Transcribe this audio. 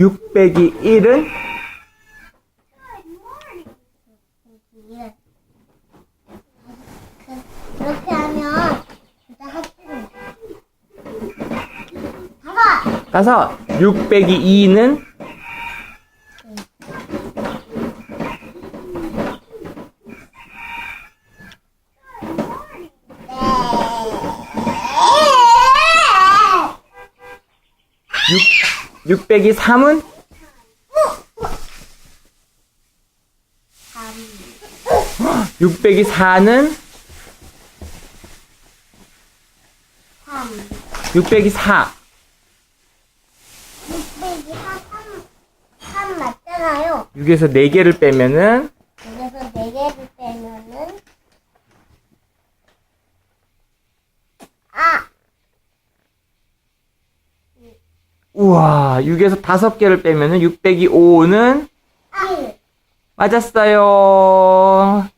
6 빼기 1은? 예. 그, 그렇게 하면 진짜 합치는 다섯 다섯. 6 빼기 2는 6 빼기 3은? 삼6 빼기 4는? 삼6 빼기 4 6빼기 4 3, 3 맞잖아요. 6에서 4개를 빼면은? 여기서 4개를 빼면은 아 우와 6에서 5개를 빼면은 6 빼기 5는 1 맞았어요